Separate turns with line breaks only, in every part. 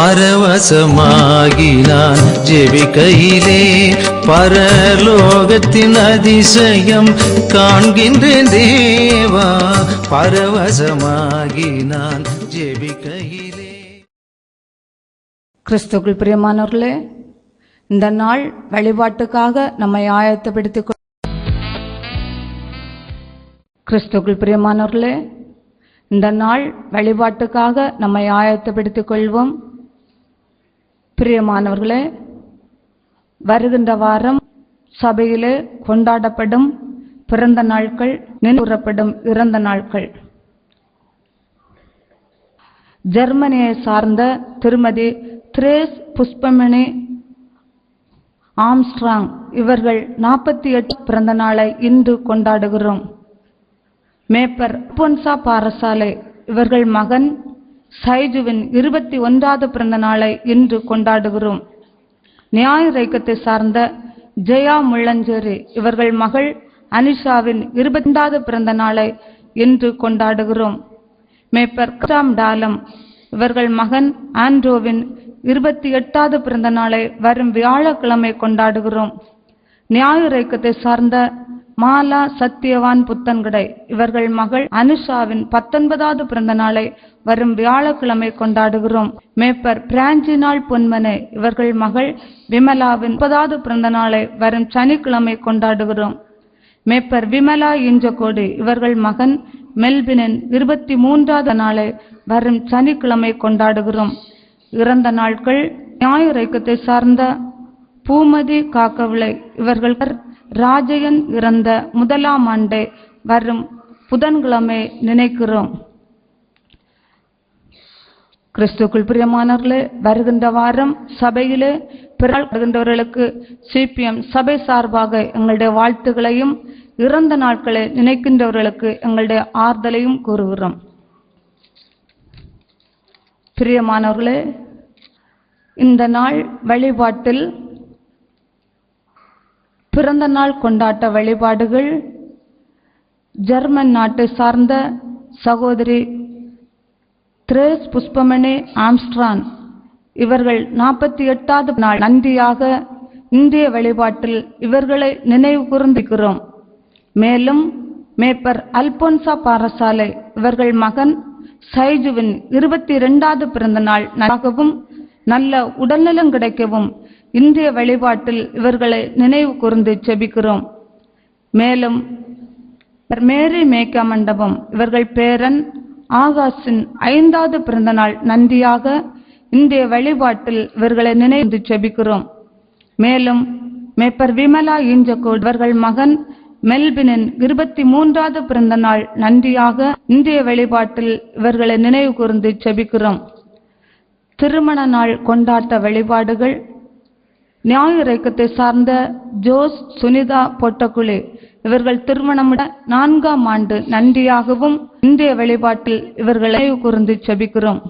பரவசமாகினான் ஜெபிக்கையிலே பரலோகத்தின் அதிசயம் காண்கின்றேன் தேவா. பரவசமாகினான் ஜெபிக்கையிலே.
கிறிஸ்துக்குள் பிரியமானவர்களே இந்த நாள் வழிபாட்டுக்காக நம்மை ஆயத்தப்படுத்திக் கிறிஸ்துக்குள் பிரியமானவர்களே இந்த நாள் வழிபாட்டுக்காக நம்மை ஆயத்தப்படுத்திக் கொள்வோம். பிரியமானவர்களே வருகின்ற வாரம் சபையிலே கொண்டாடப்படும் பிறந்த நாட்கள் நினைவுறப்படும் இறந்த நாட்கள் ஜெர்மனியை சார்ந்த திருமதி திரேஸ் புஷ்பமணி ஆம்ஸ்ட்ராங் இவர்கள் நாற்பத்தி எட்டு பிறந்த நாளை இன்று கொண்டாடுகிறோம். மேப்பர் பொன்சா பாரசாலை இவர்கள் மகன் சைஜுவின் இருபத்தி ஒன்றாவது பிறந்த நாளை இன்று கொண்டாடுகிறோம். நியாய ரைக்கத்தை சார்ந்த ஜெயா முள்ளஞ்சேரி இவர்கள் மகள் அனிஷாவின் இருபத்தாவது பிறந்த நாளை இன்று கொண்டாடுகிறோம். மேப்பர் கிராம் டாலம் இவர்கள் மகன் ஆண்ட்ரோவின் இருபத்தி எட்டாவது பிறந்த நாளை வரும் வியாழக்கிழமை கொண்டாடுகிறோம். நியாய ரைக்கத்தை சார்ந்த மாலா சத்தியவான் புத்தன்கடை இவர்கள் மகள் அனுஷாவின் பத்தொன்பதாவது பிறந்த நாளை வரும் வியாழக்கிழமை கொண்டாடுகிறோம். மேப்பர் பிராஞ்சினால் பொன்மனை இவர்கள் மகள் விமலாவின் முப்பதாவது பிறந்த நாளை வரும் சனிக்கிழமை கொண்டாடுகிறோம். மேப்பர் விமலா இஞ்சகோடி இவர்கள் மகன் மெல்பினின் இருபத்தி மூன்றாவது நாளை வரும் சனிக்கிழமை கொண்டாடுகிறோம். இறந்த நாட்கள் ஞாயிறக்கத்தை சார்ந்த பூமதி காக்கவிளை இவர்கள் ராஜயன் இறந்த முதலாம் ஆண்டை வரும் புதன்கிழமை நினைக்கிறோம். கிறிஸ்துக்குள் பிரியமானவர்களே வருகின்ற வாரம் சபையிலே பிறல் வருகின்றவர்களுக்கு சிபிஎம் சபை சார்பாக எங்களுடைய வாழ்த்துகளையும் இறந்த நாட்களை நினைக்கின்றவர்களுக்கு எங்களுடைய ஆறுதலையும் கூறுகிறோம். பிரியமானவர்களே இந்த நாள் வழிபாட்டில் பிறந்த நாள் கொண்டாட்ட வழிபாடுகள் ஜெர்மன் நாட்டை சார்ந்த சகோதரி திரேஸ் புஷ்பமணி ஆம்ஸ்ட்ரான் இவர்கள் நாற்பத்தி எட்டாவது நாள் நன்றியாக இந்திய வழிபாட்டில் இவர்களை நினைவு கூர்ந்திருக்கிறோம். மேலும் மேப்பர் அல்போன்சா பாரசாலை இவர்கள் மகன் சைஜுவின் இருபத்தி இரண்டாவது பிறந்த நாள் நல்ல உடல்நலம் கிடைக்கவும் இந்திய வழிபாட்டில் இவர்களை நினைவு கூர்ந்து செபிக்கிறோம். மேலும் மேரி மேக்கா மண்டபம் இவர்கள் பேரன் ஆகாஷின் ஐந்தாவது பிறந்த நாள் நன்றியாக இந்திய வழிபாட்டில் இவர்களை நினைந்து செபிக்கிறோம். மேலும் மேப்பர் விமலா ஈஞ்சகோட் இவர்கள் மகன் மெல்பினின் இருபத்தி மூன்றாவது பிறந்த நாள் நன்றியாக இந்திய வழிபாட்டில் இவர்களை நினைவு கூர்ந்து செபிக்கிறோம். திருமண நாள் கொண்டாட்ட வழிபாடுகள் ஞாயிறு இயக்கத்தை சார்ந்த ஜோஸ் சுனிதா பொட்டக்குழி இவர்கள் திருமணம் நான்காம் ஆண்டு நன்றியாகவும் இந்திய வழிபாட்டில் இவர்களை நினைவு கூர்ந்து செபிக்கிறோம்.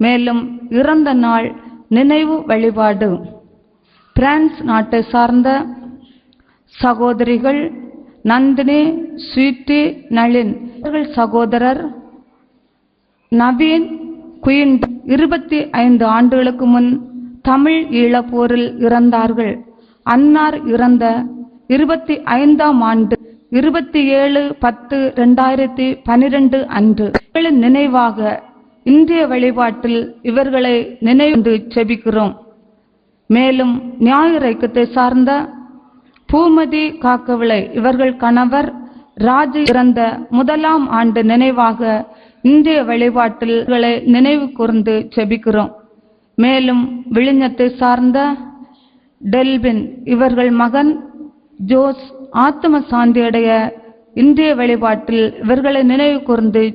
மேலும் இறந்த நாள் நினைவு வழிபாடு. பிரான்ஸ் நாட்டை சார்ந்த சகோதரிகள் நந்தினி ஸ்வீட்டி நளின் இவர்கள் சகோதரர் நவீன் குயின் இருபத்தி ஐந்து ஆண்டுகளுக்கு முன் தமிழ் ஈழப்போரில் இறந்தார்கள். அன்னார் இறந்த இருபத்தி ஐந்தாம் ஆண்டு இருபத்தி ஏழு பத்து ரெண்டாயிரத்தி பனிரெண்டு அன்று இவர்களின் நினைவாக இந்திய வழிபாட்டில் இவர்களை நினைவு செபிக்கிறோம் மேலும் ஞாயிறு ஐக்கியத்தை சார்ந்த பூமதி காக்கவிளை இவர்கள் கணவர் ராஜ இறந்த முதலாம் ஆண்டு நினைவாக இந்திய வழிபாட்டில் இவர்களை நினைவு கூர்ந்து செபிக்கிறோம் மேலும் விழிஞத்தை சார்ந்த டெல்பின் இவர்கள் மகன் ஜோஸ் ஆத்ம சாந்தியடைய இந்திய வழிபாட்டில் இவர்களை நினைவு கூர்ந்து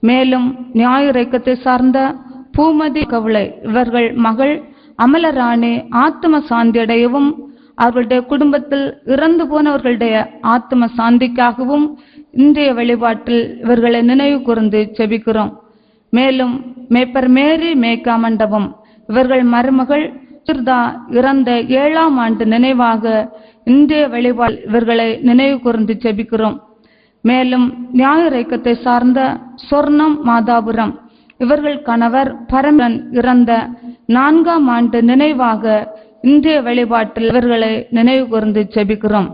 மேலும் ஞாயிறு சார்ந்த பூமதி கவுளை இவர்கள் மகள் அமலராணி ஆத்ம சாந்தியடையவும் அவர்களுடைய குடும்பத்தில் இறந்து போனவர்களுடைய ஆத்ம சாந்திக்காகவும் இந்திய வழிபாட்டில் இவர்களை நினைவு கூர்ந்து செபிக்கிறோம். மேலும் மேப்பர் மேரி மேக்கா மண்டபம் இவர்கள் மருமகள் சுர்தா இறந்த ஏழாம் ஆண்டு நினைவாக இந்திய வழிபாடு இவர்களை நினைவு கூர்ந்து செபிக்கிறோம் மேலும் ஞாயிறு சார்ந்த சொர்ணம் மாதாபுரம். இவர்கள் கணவர் பரமன் இறந்த நான்காம் ஆண்டு நினைவாக இன்றைய வழிபாட்டில் இவர்களை நினைவு கூர்ந்து செபிக்கிறோம்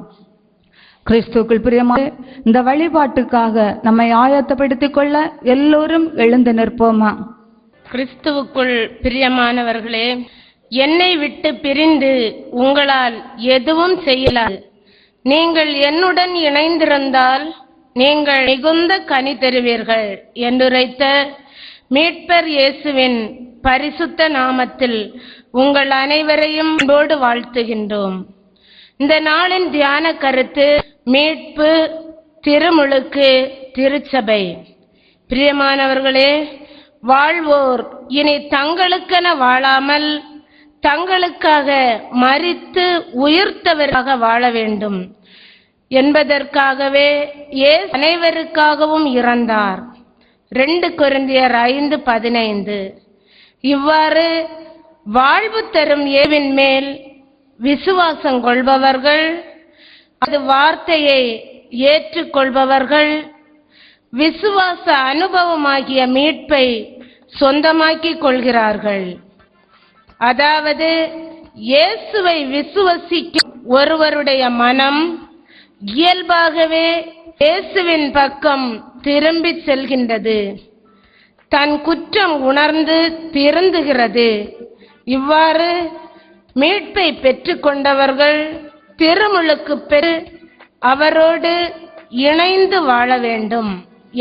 கிறிஸ்துக்கள் பிரியமாக இந்த வழிபாட்டுக்காக நம்மை ஆயத்தப்படுத்திக் கொள்ள எல்லோரும் எழுந்து நிற்போமா?
கிறிஸ்துவுக்குள் பிரியமானவர்களே என்னை விட்டு பிரிந்து உங்களால் எதுவும் செய்யலாது. நீங்கள் என்னுடன் இணைந்திருந்தால் நீங்கள் மிகுந்த கனி தருவீர்கள் என்றுரைத்த மீட்பர் இயேசுவின் பரிசுத்த நாமத்தில் உங்கள் அனைவரையும் அன்போடு வாழ்த்துகின்றோம். இந்த நாளின் தியான கருத்து மீட்பு திருமுழுக்கு திருச்சபை. பிரியமானவர்களே வாழ்வோர் இனி தங்களுக்கென வாழாமல் தங்களுக்காக மறித்து உயிர்த்தவராக வாழ வேண்டும். என்பதற்காகவே ஏ அனைவருக்காகவும் இறந்தார். ரெண்டு குருந்தியர் ஐந்து பதினைந்து. இவ்வாறு வாழ்வு தரும் ஏவின் மேல் விசுவாசம் கொள்பவர்கள் அது வார்த்தையை ஏற்றுக்கொள்பவர்கள் விசுவாச அனுபவமாகிய மீட்பை சொந்தமாக்கிக் கொள்கிறார்கள். அதாவது இயேசுவை விசுவசிக்கும் ஒருவருடைய மனம் இயல்பாகவே இயேசுவின் பக்கம் திரும்பிச் செல்கின்றது. தன் குற்றம் உணர்ந்து திருந்துகிறது. இவ்வாறு மீட்பை பெற்றுக்கொண்டவர்கள் திருமுழுக்கு பெரு அவரோடு இணைந்து வாழ வேண்டும்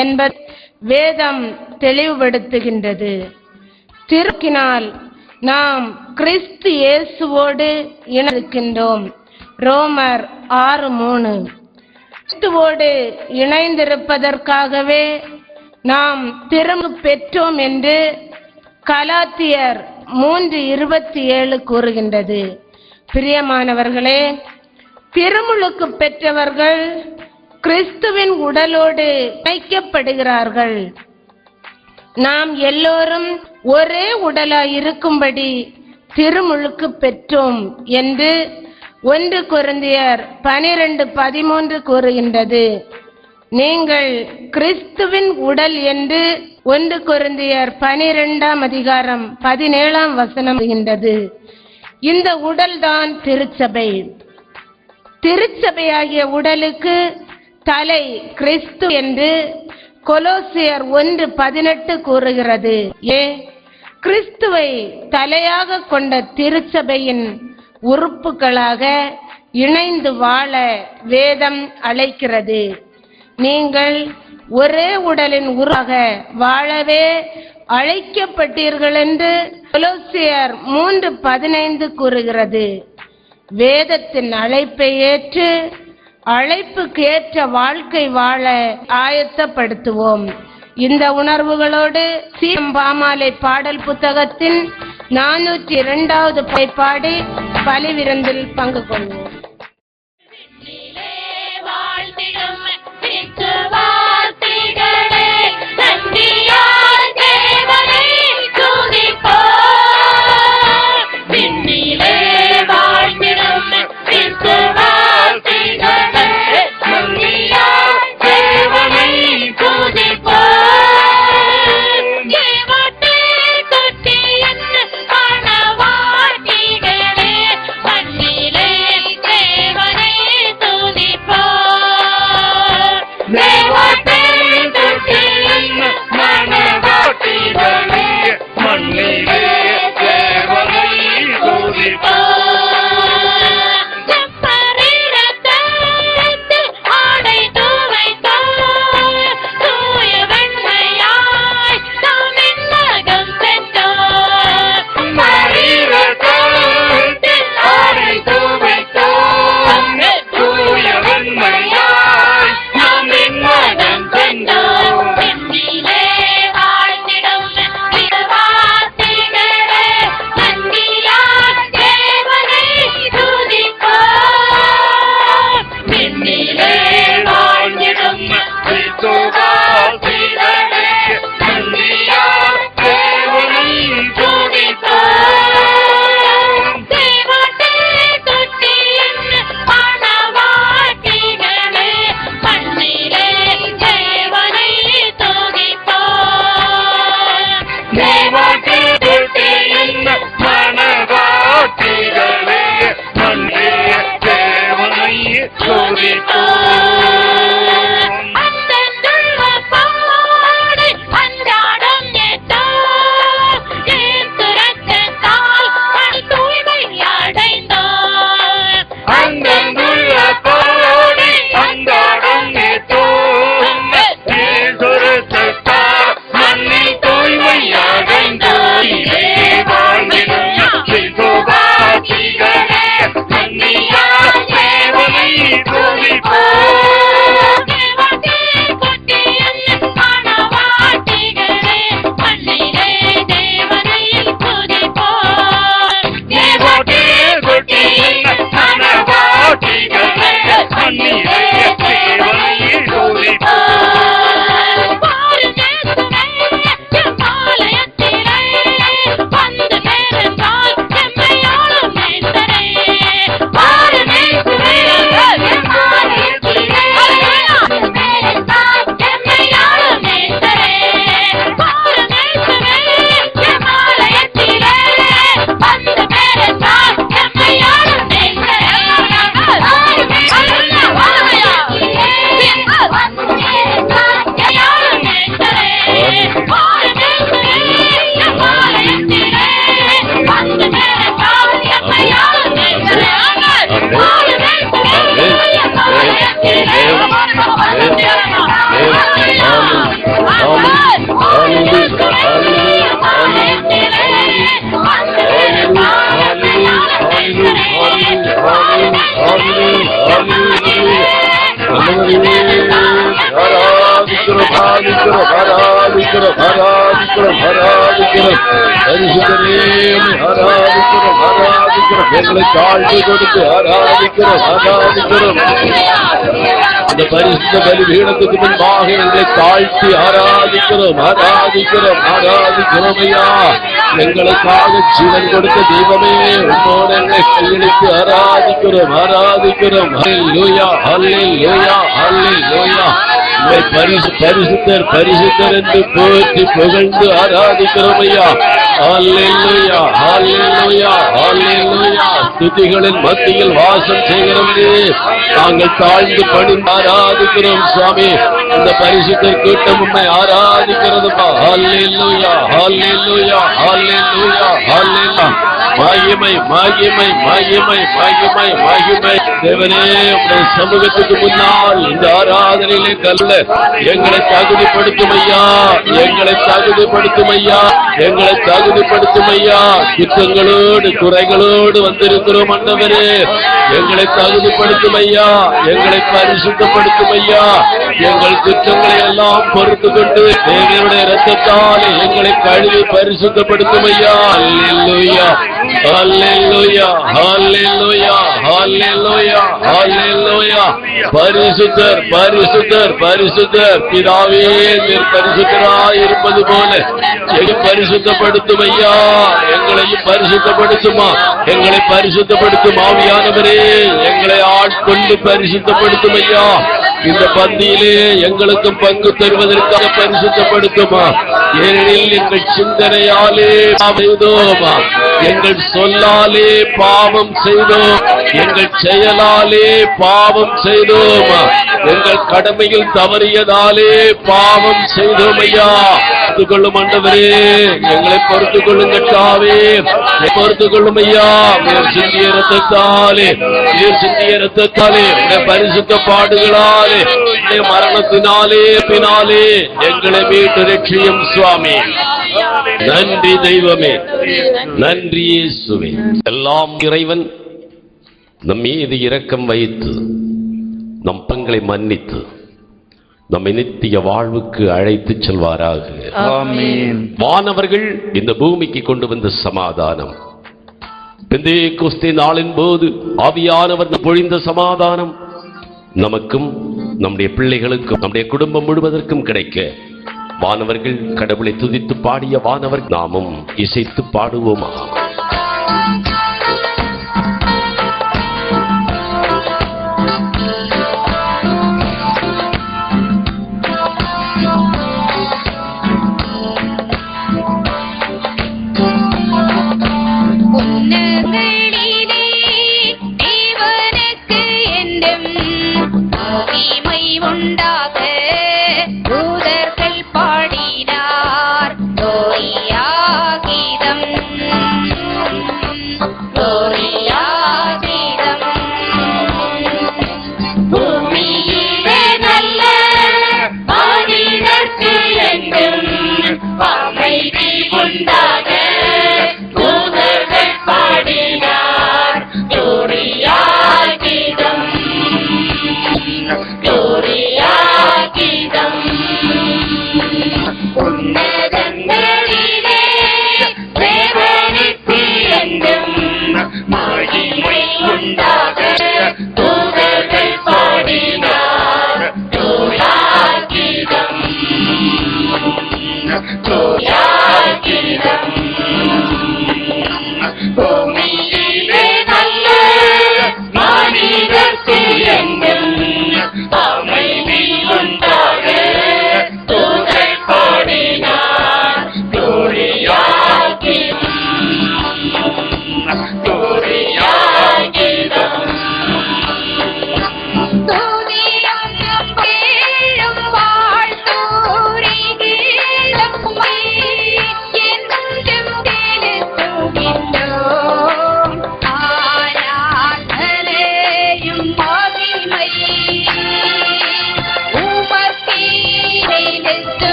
என்பது வேதம் தெளிவுபடுத்துகின்றது. திருக்கினால் நாம் கிறிஸ்து இயேசுவோடு இணைக்கின்றோம் ரோமர் ஆறு மூணு. கிறிஸ்துவோடு இணைந்திருப்பதற்காகவே நாம் திரும்ப பெற்றோம் என்று கலாத்தியர் மூன்று இருபத்தி ஏழு கூறுகின்றது. பிரியமானவர்களே திருமுழுக்கு பெற்றவர்கள் கிறிஸ்துவின் உடலோடு இணைக்கப்படுகிறார்கள். நாம் எல்லோரும் ஒரே உடலாய் இருக்கும்படி திருமுழுக்கு பெற்றோம் என்று ஒன்று கொரிந்தியர் பனிரெண்டு பதிமூன்று கூறுகின்றது. நீங்கள் கிறிஸ்துவின் உடல் என்று ஒன்று கொரிந்தியர் பனிரெண்டாம் அதிகாரம் பதினேழாம் வசனம் கூறுகின்றது இந்த உடல்தான் திருச்சபை. திருச்சபையாகிய உடலுக்கு தலை கிறிஸ்து என்று கொலோசியர் ஒன்று பதினெட்டு கூறுகிறது. ஏ கிறிஸ்துவை தலையாக கொண்ட திருச்சபையின் உறுப்புகளாக இணைந்து வாழ வேதம் அழைக்கிறது. நீங்கள் ஒரே உடலின் உருவாக வாழவே அழைக்கப்பட்டீர்கள் என்று கொலோசியர் மூன்று பதினைந்து கூறுகிறது. வேதத்தின் அழைப்பை ஏற்று அழைப்புக்கு ஏற்ற வாழ்க்கை வாழ ஆயத்தப்படுத்துவோம். இந்த உணர்வுகளோடு சீம் பாமாலை பாடல் புத்தகத்தின் நானூற்றி இரண்டாவது பைப்பாடி பலிவிருந்தில் பங்கு கொள்வோம்.
வாழ்ந்திடும்
எங்களை தாழ்வு கொடுத்து ஆராதிக்கிறோம் ஆராதிக்கிறோம் அந்த பரிசுத்த பலிபீடத்துக்கு முன்பாக எங்களை தாழ்த்தி ஆராதிக்கிறோம் ஆராதிக்கிறோம் ஆராதிக்கிறோம் ஐயா. எங்களுக்காக ஜீவன் கொடுத்த தெய்வமே உன்னோட எங்களை கையெழுத்து ஆராதிக்கிறோம் ஆராதிக்கிறோம். ஹல்லேலூயா ஹல்லேலூயா ஹல்லேலூயா உம்மை பரிசு பரிசுத்தர் பரிசுத்தர் என்று போற்றி புகழ்ந்து ஆராதிக்கிறோம் ஐயா. ஹalleluya ஹalleluya ஹalleluya துதிகளின் மத்தியில் வாசம் செய்கிறவரே நாங்கள் தாழ்ந்து பணிந்து ஆராதிக்கிறோம் சுவாமி. இந்த பரிசுத்த கூட்டம் உண்மை ஆராதிக்கிறதுப்பா. ஹalleluya ஹalleluya ஹalleluya ஹalleluya மகிமை மகிமை மகிமை மகிமை மகிமை. தேவனே உடைய சமூகத்துக்கு முன்னால் இந்த ஆராதனையிலே கல்ல எங்களை தகுதிப்படுத்தும் ஐயா எங்களை தகுதிப்படுத்தும் ஐயா எங்களை தகுதிப்படுத்தும் ஐயா. குற்றங்களோடு குறைகளோடு வந்திருக்கிறோம் அண்டவரே. எங்களை தகுதிப்படுத்தும் ஐயா எங்களை பரிசுத்தப்படுத்தும் ஐயா. எங்கள் குற்றங்களை எல்லாம் பொறுத்து கொண்டு தேவனுடைய ரத்தத்தால் எங்களை கழுவி பரிசுத்தப்படுத்தும் ஐயா அல்லேலூயா அல்லேலூயா அல்லேலூயா அல்லேலூயா அல்லேலூயா பரிசுத்தர் பரிசுத்தர் பரிசுத்தர். பிதாவே நீர் பரிசுத்தராய் இருப்பது போல எங்களை பரிசுத்தப்படுத்தும் ஐயா எங்களையும் பரிசுத்தப்படுத்துமா? எங்களை பரிசுத்தப்படுத்தும் ஆவியானவரே. எங்களை ஆட்கொண்டு பரிசுத்தப்படுத்தும் ஐயா இந்த பந்தியிலே எங்களுக்கும் பங்கு தருவதற்காக பரிசுத்தப்படுத்துமா? ஏனெனில் எங்கள் சிந்தனையாலே செய்தோமா. எங்கள் சொல்லாலே பாவம் செய்தோம். எங்கள் செயலாலே பாவம் செய்தோமா. எங்கள் கடமையில் தவறியதாலே பாவம் செய்தோமையா பொறுத்துக் கொள்ளும் ஆண்டவரே எங்களை பொறுத்துக் கொள்ளுங்க தாவே பொறுத்துக் கொள்ளும் ஐயா. நீர் சிந்திய ரத்தத்தாலே நீர் சிந்திய ரத்தத்தாலே உடைய பரிசுத்த பாடுகளாலே உடைய மரணத்தினாலே பின்னாலே எங்களை மீட்டு ரட்சியும் சுவாமி. நன்றி தெய்வமே நன்றி இயேசுவே. எல்லாம் இறைவன் நம் மீது இரக்கம் வைத்து நம் பங்களை மன்னித்து நம்மை நித்திய வாழ்வுக்கு அழைத்துச் செல்வாராக. வானவர்கள் இந்த பூமிக்கு கொண்டு வந்த சமாதானம். பிந்தே குஸ்தி நாளின் போது ஆவியானவர் பொழிந்த சமாதானம். நமக்கும் நம்முடைய பிள்ளைகளுக்கும் நம்முடைய குடும்பம் முழுவதற்கும் கிடைக்க. வானவர்கள் கடவுளை துதித்து பாடிய வானவர் நாமும் இசைத்து பாடுவோமா?
linda.